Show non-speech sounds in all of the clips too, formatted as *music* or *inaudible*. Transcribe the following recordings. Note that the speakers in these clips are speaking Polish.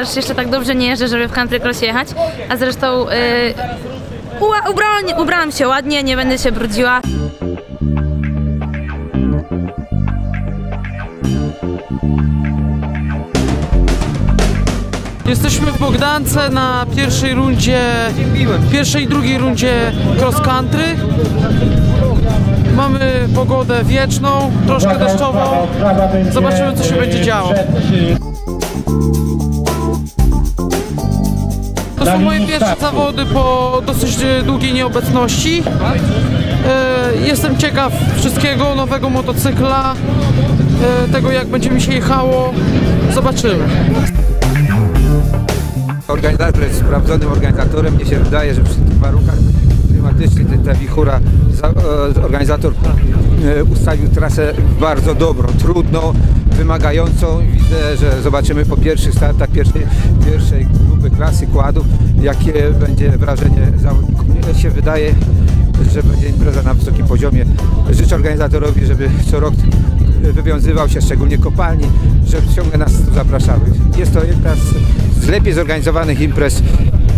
ponieważ jeszcze tak dobrze nie jeżdżę, żeby w country cross jechać. A zresztą y, ubrałam, ubrałam się ładnie, nie będę się brudziła. Jesteśmy w Bogdance na pierwszej rundzie, pierwszej i drugiej rundzie cross country. Mamy pogodę wieczną, troszkę deszczową. Zobaczymy co się będzie działo. To są moje pierwsze zawody po dosyć długiej nieobecności. E, Jestem ciekaw wszystkiego, nowego motocykla, e, tego jak będzie mi się jechało. Zobaczymy. Organizator jest sprawdzonym organizatorem. Mnie się wydaje, że przy tych warunkach klimatycznych ta- ta wichura, e, organizator ustawił trasę bardzo dobrą, trudną, wymagającą. Widzę, że zobaczymy po pierwszych startach pierwszej, pierwszej grupy klasy kładów, jakie będzie wrażenie zawodników. Mnie się wydaje, że będzie impreza na wysokim poziomie. Życzę organizatorowi, żeby co rok wywiązywał się, szczególnie kopalni, że ciągle nas tu zapraszały. Jest to jedna z lepiej zorganizowanych imprez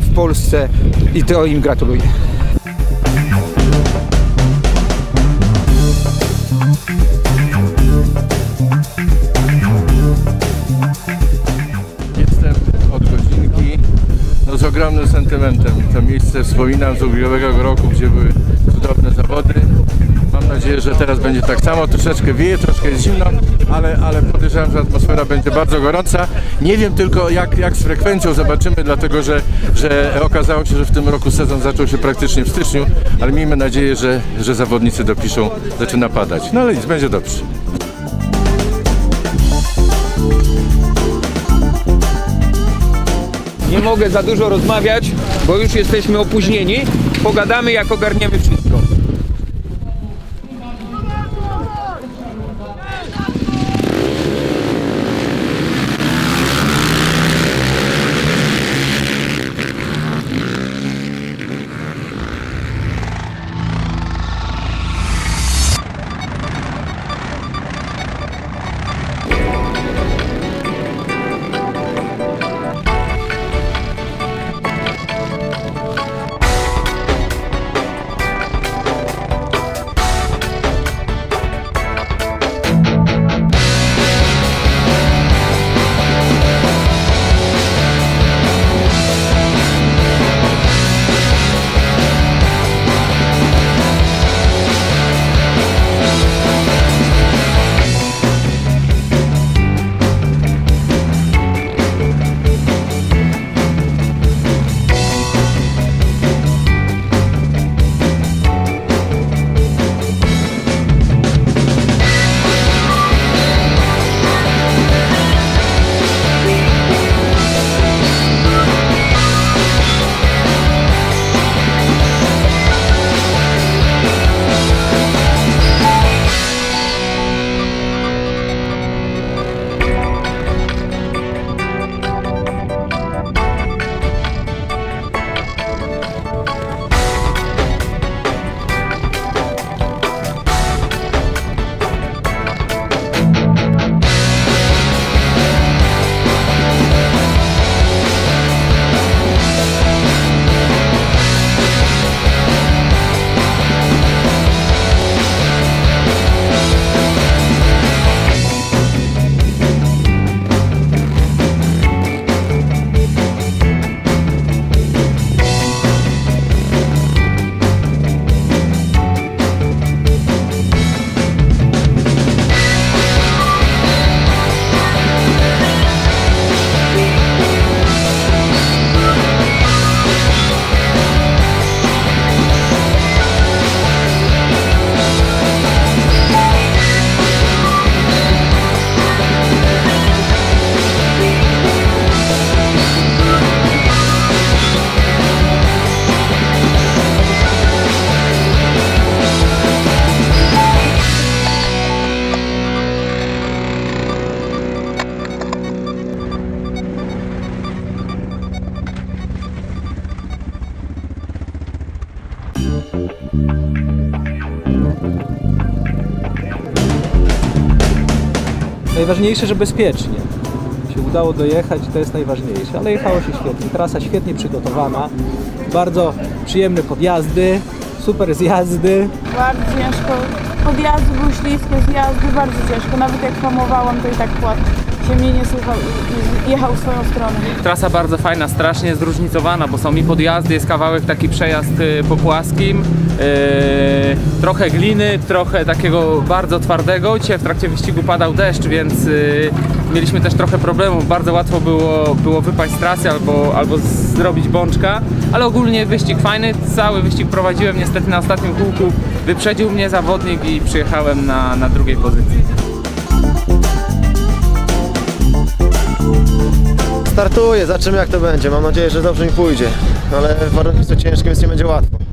w Polsce i to im gratuluję. No, z ogromnym sentymentem. To miejsce wspominam z ubiegłego roku, gdzie były cudowne zawody. Mam nadzieję, że teraz będzie tak samo. Troszeczkę wieje, troszkę jest zimno, ale, ale podejrzewam, że atmosfera będzie bardzo gorąca. Nie wiem tylko jak, jak z frekwencją zobaczymy, dlatego że, że okazało się, że w tym roku sezon zaczął się praktycznie w styczniu, ale miejmy nadzieję, że, że zawodnicy dopiszą, zaczyna padać. No ale nic, będzie dobrze. Nie mogę za dużo rozmawiać, bo już jesteśmy opóźnieni. Pogadamy, jak ogarniemy wszystko. Najważniejsze, że bezpiecznie. się udało dojechać to jest najważniejsze, ale jechało się świetnie. Trasa świetnie przygotowana, bardzo przyjemne podjazdy, super zjazdy. Bardzo ciężko. Podjazdy były śliskie, zjazdy bardzo ciężko. Nawet jak hamowałam, to i tak płat się mnie nie słuchał swoją stronę. Trasa bardzo fajna, strasznie zróżnicowana, bo są i podjazdy, jest kawałek taki przejazd y, po płaskim, yy, trochę gliny, trochę takiego bardzo twardego. Dzisiaj w trakcie wyścigu padał deszcz, więc yy, mieliśmy też trochę problemów. Bardzo łatwo było, było wypaść z trasy albo, albo zrobić bączka, ale ogólnie wyścig fajny. Cały wyścig prowadziłem niestety na ostatnim kółku. Wyprzedził mnie zawodnik i przyjechałem na, na drugiej pozycji. Startuję, zobaczymy jak to będzie. Mam nadzieję, że dobrze mi pójdzie. Ale warunki są ciężkie, więc nie będzie łatwo.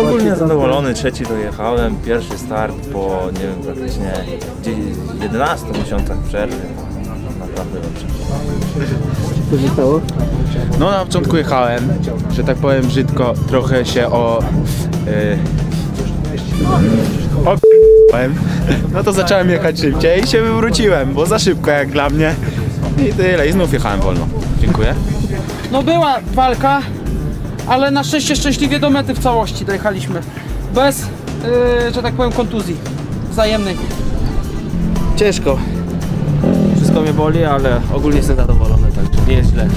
Ogólnie zadowolony, trzeci dojechałem, pierwszy start po, nie wiem, praktycznie dzie- 11 miesiącach przerwy. Naprawdę dobrze. Co się stało? No na początku jechałem, że tak powiem brzydko, trochę się o... y, O***łem. No to zacząłem jechać szybciej i się wywróciłem, bo za szybko jak dla mnie. I tyle, i znów jechałem wolno. Dziękuję. No była walka, ale na szczęście szczęśliwie do mety w całości dojechaliśmy. Bez, yy, że tak powiem, kontuzji wzajemnej. Ciężko. Wszystko mnie boli, ale ogólnie jestem zadowolony, także nie jest źle.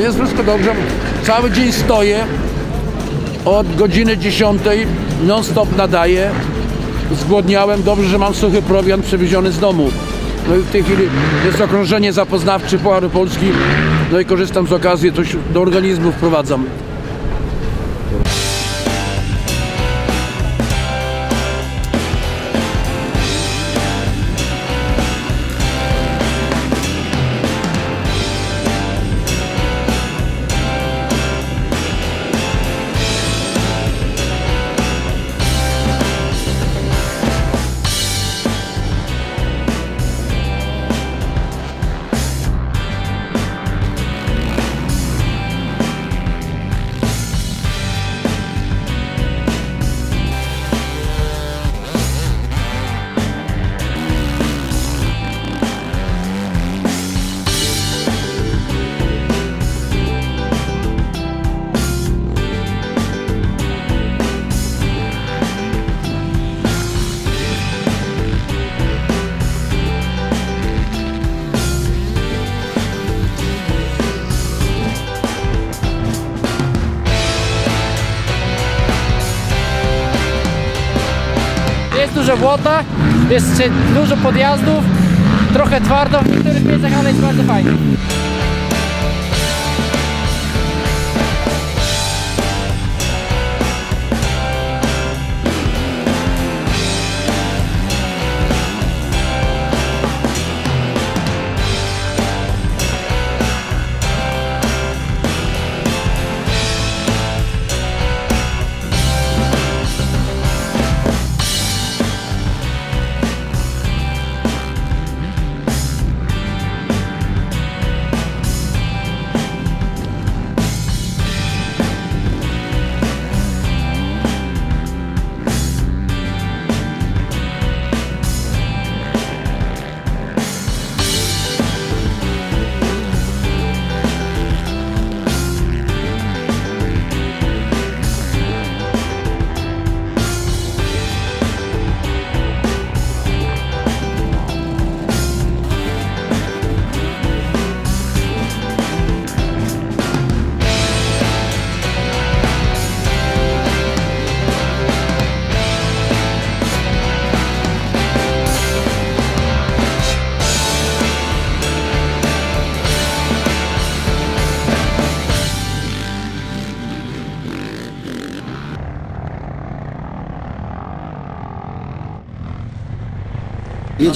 Jest wszystko dobrze. Cały dzień stoję. Od godziny 10 non stop nadaję. Zgłodniałem. Dobrze, że mam suchy prowiant przewieziony z domu. No i w tej chwili jest okrążenie zapoznawcze Pucharu Polski. No i korzystam z okazji, coś do organizmu wprowadzam. Błota, jest dużo podjazdów, trochę twardo w niektórych miejscach, ale jest bardzo fajnie.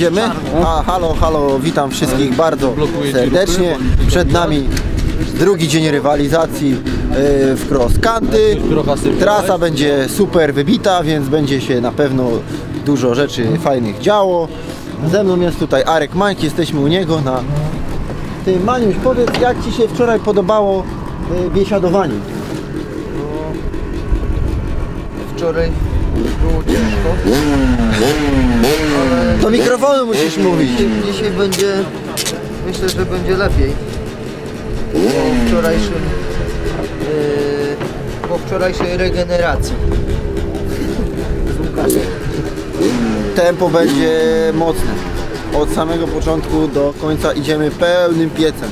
Jedziemy? A, halo, halo, witam wszystkich bardzo serdecznie. Przed nami drugi dzień rywalizacji yy, w cross country. Trasa będzie super wybita, więc będzie się na pewno dużo rzeczy fajnych działo. Ze mną jest tutaj Arek Mańk, jesteśmy u niego na tym. Maniuś, powiedz jak Ci się wczoraj podobało yy, biesiadowanie? Wczoraj było ciężko. Do mikrofonu musisz mówić. Dzisiaj, dzisiaj będzie, myślę, że będzie lepiej. Po wczorajszym, yy, po wczorajszej regeneracji. Z Łukaszem. Tempo będzie mocne. Od samego początku do końca idziemy pełnym piecem.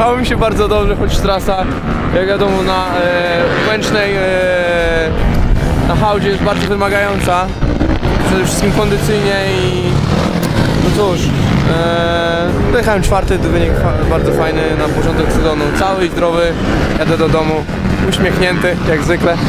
Jechało mi się bardzo dobrze, choć trasa, jak wiadomo, na e, Łęcznej e, na hałdzie jest bardzo wymagająca. Przede wszystkim kondycyjnie i no cóż, e, dojechałem czwarty, wynik fa- bardzo fajny na początek sezonu. Cały i zdrowy, jadę do domu, uśmiechnięty jak zwykle. *laughs*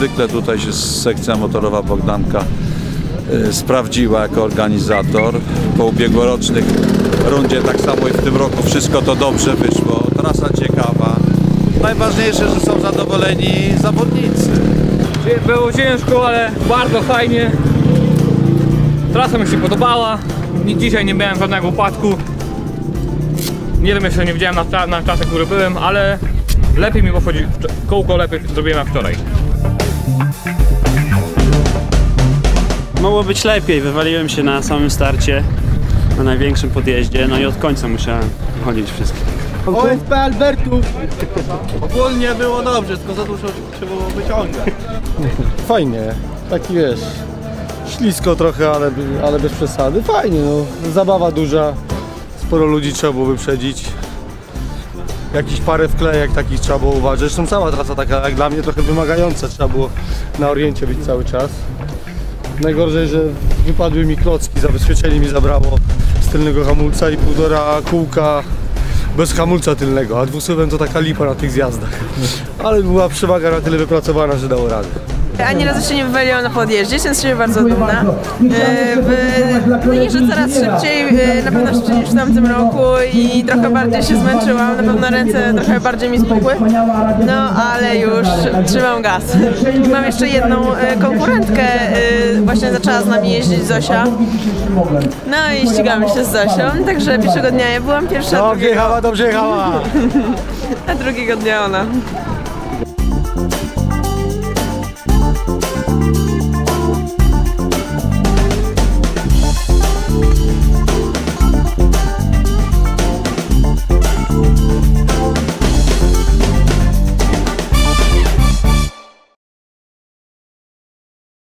zwykle tutaj się sekcja motorowa Bogdanka y, sprawdziła jako organizator. Po ubiegłorocznych rundzie tak samo i w tym roku wszystko to dobrze wyszło. Trasa ciekawa. Najważniejsze, że są zadowoleni zawodnicy. Było ciężko, ale bardzo fajnie. Trasa mi się podobała. Dzisiaj nie miałem żadnego upadku. Nie wiem, jeszcze nie widziałem na, na czasach, który byłem, ale lepiej mi pochodzi. Kołko lepiej zrobiłem jak wczoraj. Mogło być lepiej, wywaliłem się na samym starcie, na największym podjeździe, no i od końca musiałem chodzić wszystko. OSP Albertów! *laughs* Ogólnie było dobrze, tylko za dużo trzeba było wyciągać. *laughs* Fajnie, taki wiesz, ślisko trochę, ale, ale bez przesady. Fajnie, no, zabawa duża, sporo ludzi trzeba było wyprzedzić. Jakiś parę wklejek takich trzeba było uważać. Zresztą cała trasa taka jak dla mnie trochę wymagająca, trzeba było na oriencie być cały czas. Najgorzej, że wypadły mi klocki, zabezpieczenie mi zabrało z tylnego hamulca i półtora kółka bez hamulca tylnego, a dwusuwem to taka lipa na tych zjazdach. Ale była przewaga na tyle wypracowana, że dało radę. Ani razu się nie wywaliłam na podjeździe, jestem z siebie bardzo dumna. E, No jeżdżę coraz szybciej, e, na pewno szybciej niż w tamtym roku i trochę bardziej się zmęczyłam, na pewno ręce trochę bardziej mi spuchły, no ale już trzymam gaz. Mam jeszcze jedną e, konkurentkę, właśnie zaczęła z nami jeździć Zosia. No i ścigamy się z Zosią, także pierwszego dnia ja byłam pierwsza, Dobrze drugiego... jechała, dobrze jechała. *laughs* A drugiego dnia ona.